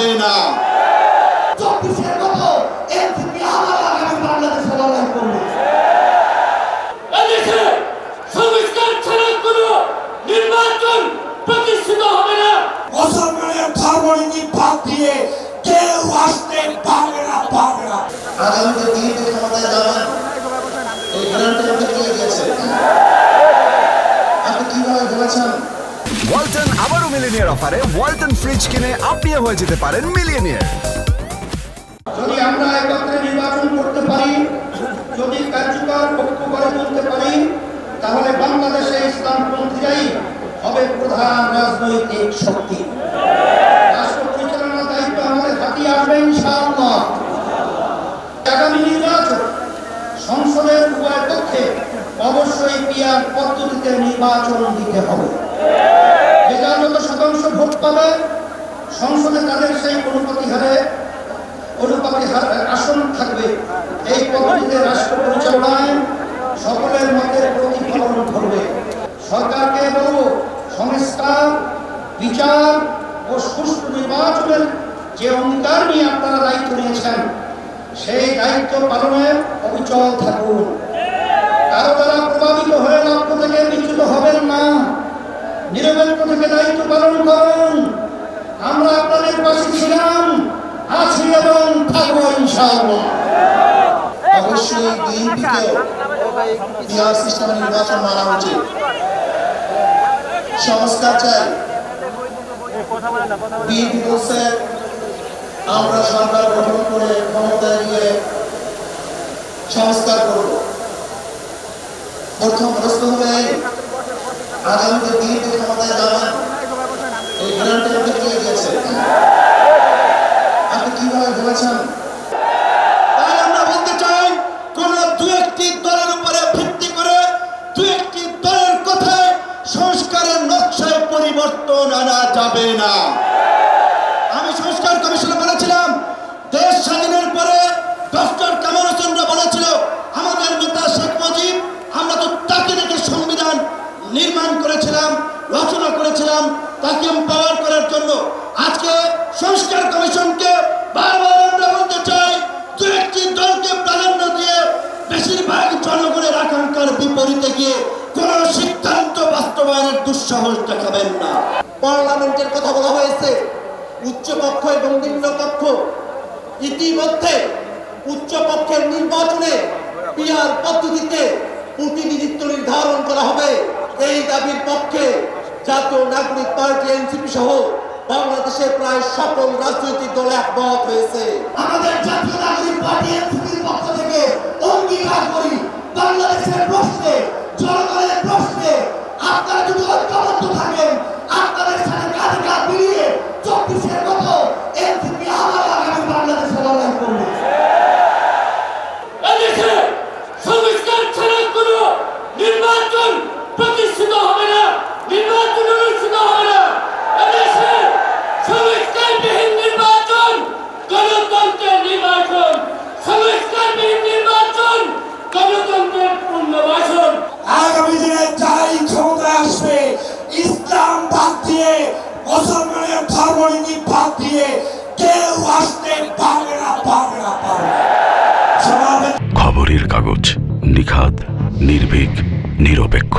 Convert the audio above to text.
যাবে না। চব্বিশের মতো এনসিপি আবার আগামী বাংলাদেশে লড়াই করবে। এদেশে সংস্কার ছাড়া কোনো নির্বাচন প্রতিষ্ঠিত হবে না। মুসলমানের ধর্মনীতি বাদ দিয়ে কেউ আসতে পারবে না পারবে না। আগামীতে বিএনপি ক্ষমতায় যাবেন এই গ্যারান্টি গেছে? আপনি কীভাবে ভেবেছেন ওয়ালটন আবারও মিলিনিয়ার অফারে ওয়ালটন ফ্রিজ কিনে আপনিও হয়ে যেতে পারেন মিলিয়নিয়ার। যদি আমরা একত্রে নির্বাচন করতে পারি, যদি কার্যকর পক্ষ করে তুলতে পারি, তাহলে বাংলাদেশে ইসলামপন্থীরাই হবে প্রধান রাজনৈতিক শক্তি। রাষ্ট্র পরিচালনার দায়িত্ব আমাদের হাতে আসবে ইনশাআল্লাহ। আগামী নির্বাচন সংসদের উভয় পক্ষে অবশ্যই পিয়ার পদ্ধতিতে নির্বাচন দিতে হবে। সরকারকে বিচার ও সুষ্ঠু নির্বাচনের যে অঙ্গীকার নিয়ে আপনারা দায়িত্ব নিয়েছেন, সেই দায়িত্ব পালনে অবিচল থাকুন। কারও দ্বারা প্রভাবিত হয়ে লক্ষ্য থেকে বিচ্যুত হবেন না থেকে দায়িত্ব পালন করুন। আমরা আপনাদের পাশে ছিলাম, আছি এবং থাকব ইনশাআল্লাহ। অবশ্যই বিএনপিকেও পিআর সিস্টেমে নির্বাচন মানা উচিত। সংস্কার চাই। আমরা সরকার গঠন করে ক্ষমতায় গিয়ে সংস্কার করব। প্রথম প্রশ্ন হবে আগামীতে বিএনপি ক্ষমতায় যাবেন এই আমরা বলতে চাই, কোন দু একটি দলের উপরে ভিত্তি করে দু একটি দলের কথায় সংস্কারের নকশায় পরিবর্তন আনা যাবে না। তাকে এম্পাওয়ার করার জন্য আজকে সংস্কার কমিশনকে বারবার আমরা বলতে চাই, দু একটি দলকে প্রাধান্য দিয়ে বেশিরভাগ জনগণের আকাঙ্ক্ষার বিপরীতে গিয়ে কোন সিদ্ধান্ত বাস্তবায়নের দুঃসাহস দেখাবেন না। পার্লামেন্টের কথা বলা হয়েছে, উচ্চ কক্ষ এবং নিম্ন কক্ষ ইতিমধ্যে উচ্চ কক্ষের নির্বাচনে পিয়ার পদ্ধতিতে প্রতিনিধিত্ব নির্ধারণ করা হবে। এই দাবির পক্ষে জাতীয় নাগরিক পার্টি, এনসিপি সহ বাংলাদেশের প্রায় সকল রাজনৈতিক দল একমত হয়েছে। আমাদের জাতীয় নাগরিক পার্টি, এনসিপির পক্ষ থেকে অঙ্গীকার করি বাংলাদেশের প্রশ্নে জনগণের প্রশ্নে আপনারা যদি ঐক্যবদ্ধ থাকেন আপনাদের সাথে কাঁধে কাঁধ মিলিয়ে চব্বিশের মতো এনসিপি আবার আগামী বাংলাদেশে লড়াই করবে এদেশে সংস্কার ছাড়া কোনো নির্বাচন প্রতিষ্ঠিত হবে না নির্বাচন অনুষ্ঠিত হবে না এদেশে সংস্কারবিহীন নির্বাচন গণতন্ত্রের নির্বাচন সংস্কারবিহীন নির্বাচন গণতন্ত্রের পুনর্বাসন আগামী দিনে যারাই ক্ষমতায় আসবে ইসলাম বাদ দিয়ে মুসলমানের ধর্মনীতি বাদ দিয়ে কেউ আসতে পারে না পারে না, পারে খবরের কাগজ নিখাদ, নির্ভীক, নিরপেক্ষ।